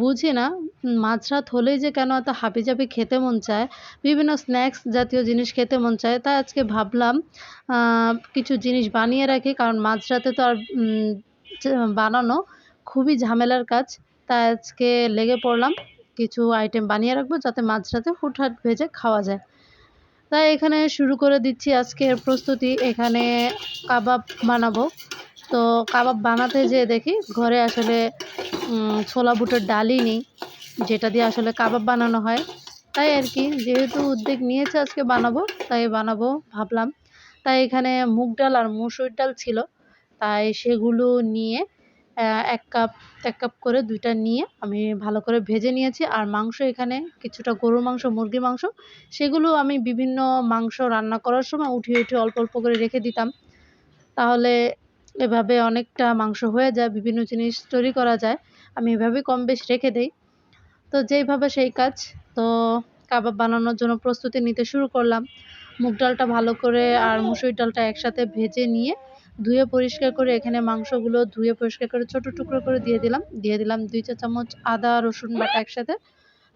বুঝি না। মাঝরাত হলেই যে কেন এত হাবিজাবি খেতে মন চায়? বিভিন্ন স্ন্যাক্স জাতীয় জিনিস খেতে মন চায়। তাই আজকে ভাবলাম কিছু জিনিস বানিয়ে রাখি, কারণ মাঝরাতে তো আর বানানো খুবই ঝামেলার কাজ। তাই আজকে লেগে পড়লাম, কিছু আইটেম বানিয়ে রাখব যাতে মাঝরাতে হুটহাট ভেজে খাওয়া যায়। তাই এখানে শুরু করে দিচ্ছি আজকের প্রস্তুতি। এখানে কাবাব বানাবো। তো কাবাব বানাতে যেয়ে দেখি ঘরে আসলে ছোলা বুটের ডালই নেই, যেটা দিয়ে আসলে কাবাব বানানো হয়। তাই আর কি, যেহেতু উদ্যোগ নিয়েছে আজকে বানাবো, তাই বানাবো ভাবলাম। তাই এখানে মুগ ডাল আর মুসুর ডাল ছিল, তাই সেগুলো নিয়ে এক কাপ এক কাপ করে দুইটা নিয়ে আমি ভালো করে ভেজে নিয়েছি। আর মাংস এখানে কিছুটা গরুর মাংস, মুরগির মাংস, সেগুলো আমি বিভিন্ন মাংস রান্না করার সময় উঠিয়ে উঠিয়ে অল্প অল্প করে রেখে দিতাম। তাহলে এভাবে অনেকটা মাংস হয়ে যায়, বিভিন্ন জিনিস তৈরি করা যায়। আমি এভাবেই কম বেশ রেখে দেই। তো যেইভাবে সেই কাজ, তো কাবাব বানানোর জন্য প্রস্তুতি নিতে শুরু করলাম। মুগ ডালটা ভালো করে আর মুসুর ডালটা একসাথে ভেজে নিয়ে ধুয়ে পরিষ্কার করে এখানে মাংসগুলো ধুয়ে পরিষ্কার করে ছোট টুকরো করে দিয়ে দিলাম। দিয়ে দিলাম দুই চা চামচ আদা, রসুন বাটা একসাথে।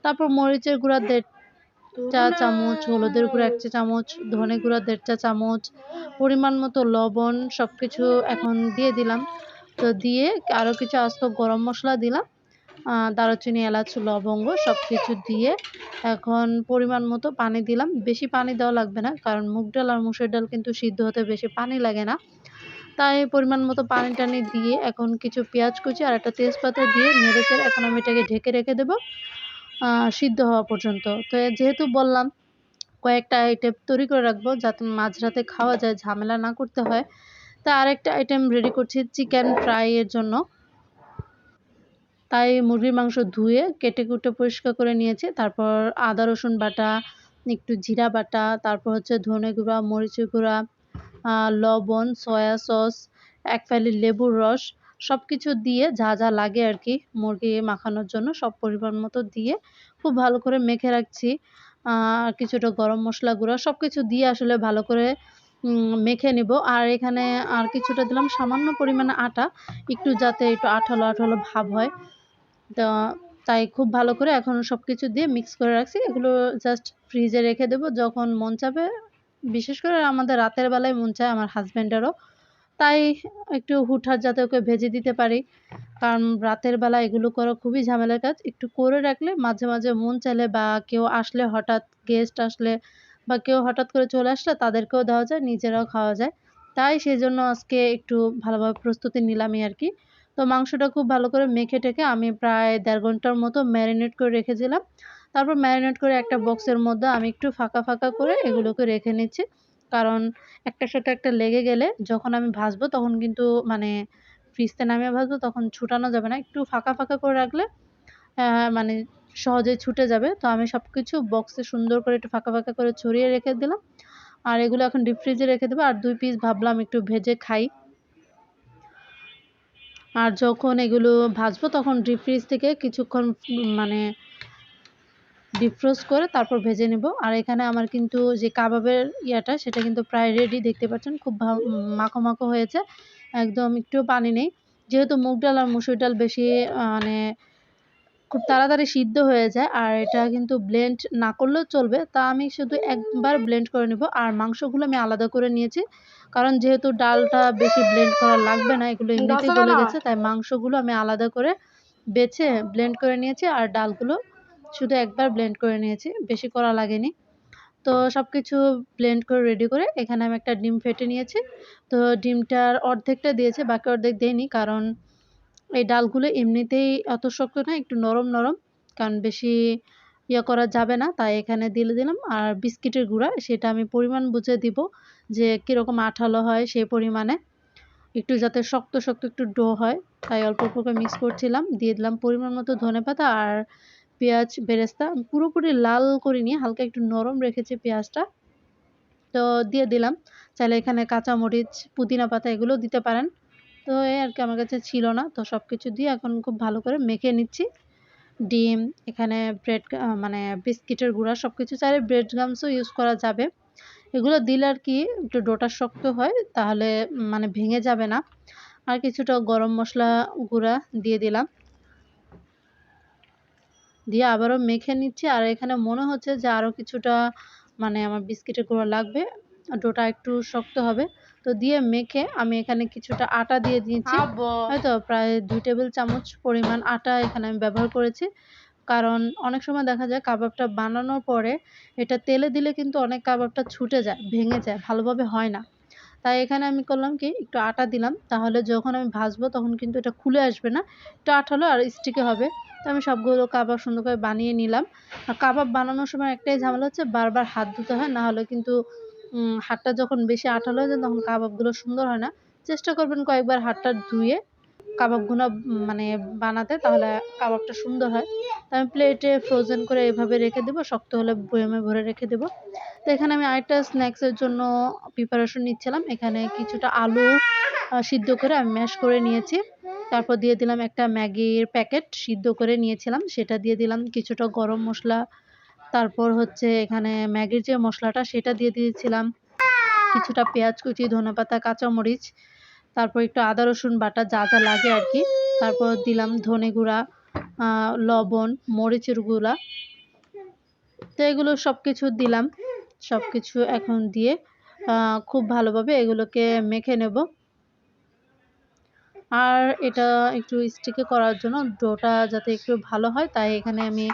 তারপর মরিচের গুঁড়া দেড় চা চামচ, হলুদের গুঁড়া এক চা চামচ, ধনে গুঁড়া দেড় চা চামচ, পরিমাণ মতো লবণ সব কিছু এখন দিয়ে দিলাম। তো দিয়ে আরও কিছু আস্ত গরম মশলা দিলাম দারুচিনি, এলাচ, লবঙ্গ সব কিছু দিয়ে এখন পরিমাণ মতো পানি দিলাম। বেশি পানি দেওয়া লাগবে না, কারণ মুগ ডাল আর মুসুর ডাল কিন্তু সিদ্ধ হতে বেশি পানি লাগে না। তাই পরিমাণ মতো পানি টানি দিয়ে এখন কিছু পেঁয়াজ কুচি আর একটা তেজপাতা দিয়ে নেড়ে চেড়ে এখন আমি এটাকে ঢেকে রেখে দেবো। সিদ্ধ হওয়া পর্যন্ত। তো যেহেতু বললাম, কয়েকটা আইটেম তৈরি করে রাখব যাতে মাঝরাতে খাওয়া যায়, ঝামেলা না করতে হয়। তা আরেকটা আইটেম রেডি করছি চিকেন ফ্রাই এর জন্য। তাই মুরগির মাংস ধুয়ে, কেটে কুটে পরিষ্কার করে নিয়েছি। তারপর আদা, রসুন বাটা, একটু জিরা বাটা, তারপর হচ্ছে ধনে গুঁড়া, মরিচের গুঁড়া লবণ, সয়া সস, এক ফালি লেবুর রস সব কিছু দিয়ে যা যা লাগে আর কি মুরগি মাখানোর জন্য সব পরিমাণ মতো দিয়ে খুব ভালো করে মেখে রাখছি। কিছুটা গরম মশলা গুঁড়া সব কিছু দিয়ে আসলে ভালো করে মেখে নিব। আর এখানে আর কিছুটা দিলাম সামান্য পরিমাণে আটা, একটু যাতে একটু আঠালো আঠালো ভাব হয়। তো তাই খুব ভালো করে এখন সব কিছু দিয়ে মিক্স করে রাখছি। এগুলো জাস্ট ফ্রিজে রেখে দেবো। যখন মন চাবে, বিশেষ করে আমাদের রাতের বেলায় মন চায়, আমার হাজব্যান্ডেরও তাই একটু হুটহাট যাতে ওকে ভেজে দিতে পারি। কারণ রাতের বেলা এগুলো করা খুবই ঝামেলার কাজ। একটু করে রাখলে মাঝে মাঝে মন চাইলে বা কেউ আসলে হঠাৎ গেস্ট আসলে বা কেউ হঠাৎ করে চলে আসলে তাদেরকেও দেওয়া যায়, নিজেরাও খাওয়া যায়। তাই সেই জন্য আজকে একটু ভালোভাবে প্রস্তুতি নিলামই আর কি। তো মাংসটা খুব ভালো করে মেখে টেখে আমি প্রায় দেড় ঘণ্টার মতো ম্যারিনেট করে রেখেছিলাম। তারপর ম্যারিনেট করে একটা বক্সের মধ্যে আমি একটু ফাঁকা ফাঁকা করে এগুলোকে রেখে নিচ্ছি। কারণ একটার সাথে একটা লেগে গেলে যখন আমি ভাজবো তখন কিন্তু মানে ফ্রিজতে নামিয়ে ভাজবো তখন ছুটানো যাবে না। একটু ফাঁকা ফাঁকা করে রাখলে মানে সহজেই ছুটে যাবে। তো আমি সব কিছু বক্সে সুন্দর করে একটু ফাঁকা ফাঁকা করে ছড়িয়ে রেখে দিলাম। আর এগুলো এখন ডিপ ফ্রিজে রেখে দেবো। আর দুই পিস ভাবলাম একটু ভেজে খাই। আর যখন এগুলো ভাজবো তখন ডিপ ফ্রিজ থেকে কিছুক্ষণ মানে ডিফ্রোজ করে তারপর ভেজে নেব। আর এখানে আমার কিন্তু যে কাবাবের ইয়াটা সেটা কিন্তু প্রায় রেডি দেখতে পাচ্ছেন? খুব মাখো মাখো হয়েছে। একদম একটুও পানি নেই। যেহেতু মুগ ডাল আর মুসুর ডাল বেশি মানে খুব তাড়াতাড়ি সিদ্ধ হয়ে যায় আর এটা কিন্তু ব্লেন্ড না করলেও চলবে। তা আমি শুধু একবার ব্লেন্ড করে নেব। আর মাংসগুলো আমি আলাদা করে নিয়েছি। কারণ যেহেতু ডালটা বেশি ব্লেন্ড করা লাগবে না এগুলো এমনিতেই গলে গেছে তাই মাংসগুলো আমি আলাদা করে বেছে ব্লেন্ড করে নিয়েছি। আর ডালগুলো শুধু একবার ব্লেন্ড করে নিয়েছি, বেশি করা লাগেনি। তো সব কিছু ব্লেন্ড করে রেডি করে এখানে আমি একটা ডিম ফেটে নিয়েছি। তো ডিমটার অর্ধেকটা দিয়েছে, বাকি অর্ধেক দেয়নি কারণ এই ডালগুলো এমনিতেই অত শক্ত না, একটু নরম নরম, কারণ বেশি ইয়ে করা যাবে না। তাই এখানে দিলে দিলাম আর বিস্কিটের গুঁড়া, সেটা আমি পরিমাণ বুঝে দিব যে কীরকম আঠালো হয় সেই পরিমাণে। একটু যাতে শক্ত শক্ত একটু ডো হয়, তাই অল্প অল্প করে মিক্স করছিলাম, দিয়ে দিলাম পরিমাণ মতো ধনে পাতা আর পেঁয়াজ, বেরেস্তা পুরোপুরি লাল করে নিয়ে হালকা একটু নরম রেখেছি পেঁয়াজটা। তো দিয়ে দিলাম। চাইলে এখানে কাঁচামরিচ, পুদিনা পাতা এগুলো দিতে পারেন। তো এই আর কি, আমার কাছে ছিল না। তো সব কিছু দিয়ে এখন খুব ভালো করে মেখে নিচ্ছি। ডিম, এখানে ব্রেড মানে বিস্কিটের গুঁড়া সব কিছু চাইলে ব্রেড গামসও ইউজ করা যাবে। এগুলো দিলে আর কি একটু ডোটা শক্ত হয়, তাহলে মানে ভেঙে যাবে না। আর কিছুটা গরম মশলা গুঁড়া দিয়ে দিলাম। দিয়ে আবারও মেখে নিচ্ছি। আর এখানে মনে হচ্ছে যে আরও কিছুটা মানে আমার বিস্কিটের গুঁড়ো লাগবে। ডোটা একটু শক্ত হবে। তো দিয়ে মেখে আমি এখানে কিছুটা আটা দিয়ে দিয়েছি। হয়তো প্রায় দুই টেবিল চামচ পরিমাণ আটা এখানে আমি ব্যবহার করেছি। কারণ অনেক সময় দেখা যায় কাবাবটা বানানোর পরে এটা তেলে দিলে কিন্তু অনেক কাবাবটা ছুটে যায় ভেঙে যায় ভালোভাবে হয় না। তাই এখানে আমি করলাম কি একটু আটা দিলাম। তাহলে যখন আমি ভাজবো তখন কিন্তু এটা খুলে আসবে না। একটু আঠালো আর স্টিকে হবে। তো আমি সবগুলো কাবাব সুন্দর করে বানিয়ে নিলাম। আর কাবাব বানানোর সময় একটাই ঝামেলা হচ্ছে, বারবার হাত ধুতে হয়, না হলে কিন্তু হাতটা যখন বেশি আঠালো হয়ে যায় তখন কাবাবগুলো সুন্দর হয় না। চেষ্টা করবেন কয়েকবার হাতটা ধুয়ে কাবাবগুলো মানে বানাতে, তাহলে কাবাবটা সুন্দর হয়। তো আমি প্লেটে ফ্রোজেন করে এভাবে রেখে দেবো, শক্ত হলে বয়মে ভরে রেখে দেবো। তো এখানে আমি আরেকটা স্ন্যাক্সের জন্য প্রিপারেশন নিচ্ছিলাম। এখানে কিছুটা আলু সিদ্ধ করে আমি ম্যাশ করে নিয়েছি। তারপর দিয়ে দিলাম একটা ম্যাগির প্যাকেট সিদ্ধ করে নিয়েছিলাম, সেটা দিয়ে দিলাম কিছুটা গরম মশলা। তারপর হচ্ছে এখানে ম্যাগির যে মশলাটা, সেটা দিয়ে দিয়েছিলাম কিছুটা পেঁয়াজ কুচি, ধনেপাতা, কাঁচামরিচ, তারপর একটু আদা, রসুন বাটা, যা যা লাগে আর কি। তারপর দিলাম ধনে গুঁড়া লবণ, মরিচের গুঁড়া। তো এগুলো সব কিছু দিলাম সব কিছু এখন দিয়ে খুব ভালোভাবে এগুলোকে মেখে নেব। আর এটা একটু স্টিকে করার জন্য ডোটা যাতে একটু ভালো হয়, তাই এখানে আমি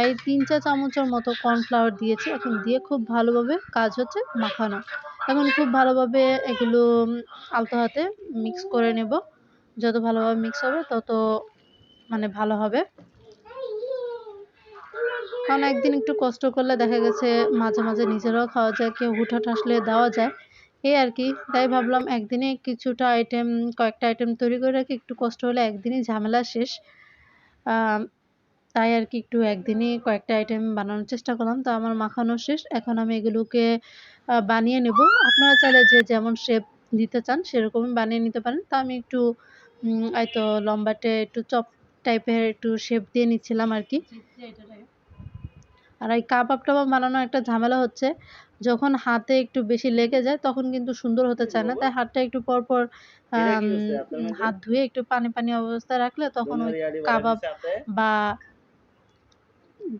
এই তিন চা চামচের মতো কর্নফ্লাওয়ার দিয়েছি। এখন দিয়ে খুব ভালোভাবে কাজ হচ্ছে মাখানো। এখন খুব ভালোভাবে এগুলো আলতো হাতে মিক্স করে নেব। যত ভালোভাবে মিক্স হবে তত মানে ভালো হবে। কারণ একদিন একটু কষ্ট করলে দেখা গেছে মাঝে মাঝে নিজেরাও খাওয়া যায়, কেউ হুটহাট আসলে দেওয়া যায়। এই আর কি তাই ভাবলাম একদিনে কিছুটা আইটেম কয়েকটা আইটেম তৈরি করে রাখি। একটু কষ্ট হলে একদিনই ঝামেলা শেষ। তাই আর কি একটু একদিনই কয়েকটা আইটেম বানানোর চেষ্টা করলাম। তো আমার মাখানো শেষ। এখন আমি এগুলোকে বানিয়ে নেব। আপনারা চাইলে যে যেমন শেপ দিতে চান সেরকমই বানিয়ে নিতে পারেন। তা আমি একটু হয়তো লম্বাটে একটু চপ টাইপের একটু শেপ দিয়ে নিচ্ছিলাম আর কি আর এই কাবাব টাবাব বানানো একটা ঝামেলা হচ্ছে। যখন হাতে একটু বেশি লেগে যায় তখন কিন্তু সুন্দর হতে চায় না। তাই হাতটা একটু পর পর হাত ধুয়ে একটু পানি পানি অবস্থায় রাখলে তখন ওই কাবাব বা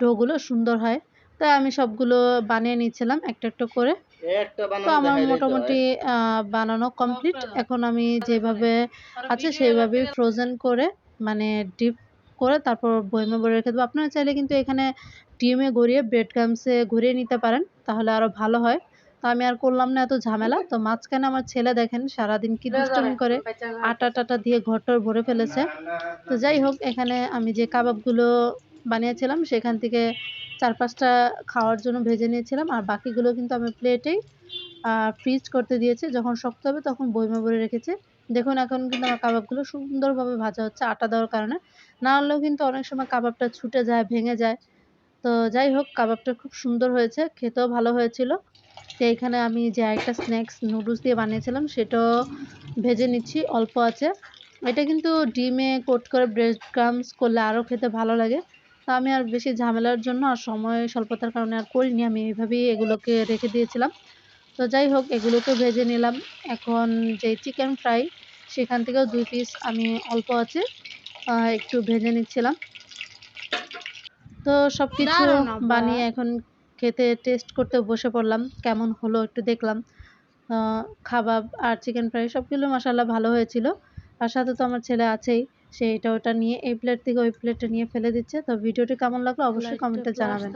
ডোগুলো সুন্দর হয়। তাই আমি সবগুলো বানিয়ে নিচ্ছিলাম একটা একটা করে। তো আমার মোটামুটি বানানো কমপ্লিট এখন আমি যেভাবে আছে সেইভাবেই ফ্রোজেন করে মানে ডিপ করে তারপর বয়মে ভরে রেখে দেবো। আপনারা চাইলে কিন্তু এখানে ডিমে গড়িয়ে ব্রেড ক্রামসে ঘুরিয়ে নিতে পারেন, তাহলে আরও ভালো হয়। তো আমি আর করলাম না এত ঝামেলা। তো মাঝখানে আমার ছেলে দেখেন, সারাদিন কি দুষ্টমি করে, আটা টাটা দিয়ে ঘরটর ভরে ফেলেছে। তো যাই হোক, এখানে আমি যে কাবাবগুলো বানিয়েছিলাম, সেখান থেকে চার পাঁচটা খাওয়ার জন্য ভেজে নিয়েছিলাম। আর বাকিগুলো কিন্তু আমি প্লেটেই ফ্রিজ করতে দিয়েছি। যখন শক্ত হবে তখন বইমে ভরে রেখেছি। দেখুন, এখন কিন্তু আমার কাবাবগুলো সুন্দরভাবে ভাজা হচ্ছে আটা দেওয়ার কারণে। না হলেও কিন্তু অনেক সময় কাবাবটা ছুটে যায়, ভেঙে যায়। তো যাই হোক, কাবাবটা খুব সুন্দর হয়েছে, খেতেও ভালো হয়েছিল। তো এখানে আমি যে একটা স্ন্যাক্স নুডলস দিয়ে বানিয়েছিলাম, সেটাও ভেজে নিচ্ছি, অল্প আছে। এটা কিন্তু ডিমে কোট করে ব্রেড ক্রামস করলে আরও খেতে ভালো লাগে। তো আমি আর বেশি ঝামেলার জন্য আর সময় স্বল্পতার কারণে আর করিনি, আমি এইভাবেই এগুলোকে রেখে দিয়েছিলাম। তো যাই হোক, এগুলোকে ভেজে নিলাম। এখন যে চিকেন ফ্রাই সেখান থেকেও দুই পিস আমি অল্প আছে একটু ভেজে নিচ্ছিলাম। তো সব কিছু বানিয়ে এখন খেতে টেস্ট করতে বসে পড়লাম কেমন হলো একটু দেখলাম। খাবার আর চিকেন ফ্রাই সবগুলো মশালা ভালো হয়েছিল। আর সাথে তো আমার ছেলে আছেই সে এটা ওটা নিয়ে এই প্লেট থেকে ওই প্লেটটা নিয়ে ফেলে দিচ্ছে। তো ভিডিওটি কেমন লাগল অবশ্যই কমেন্টে জানাবেন।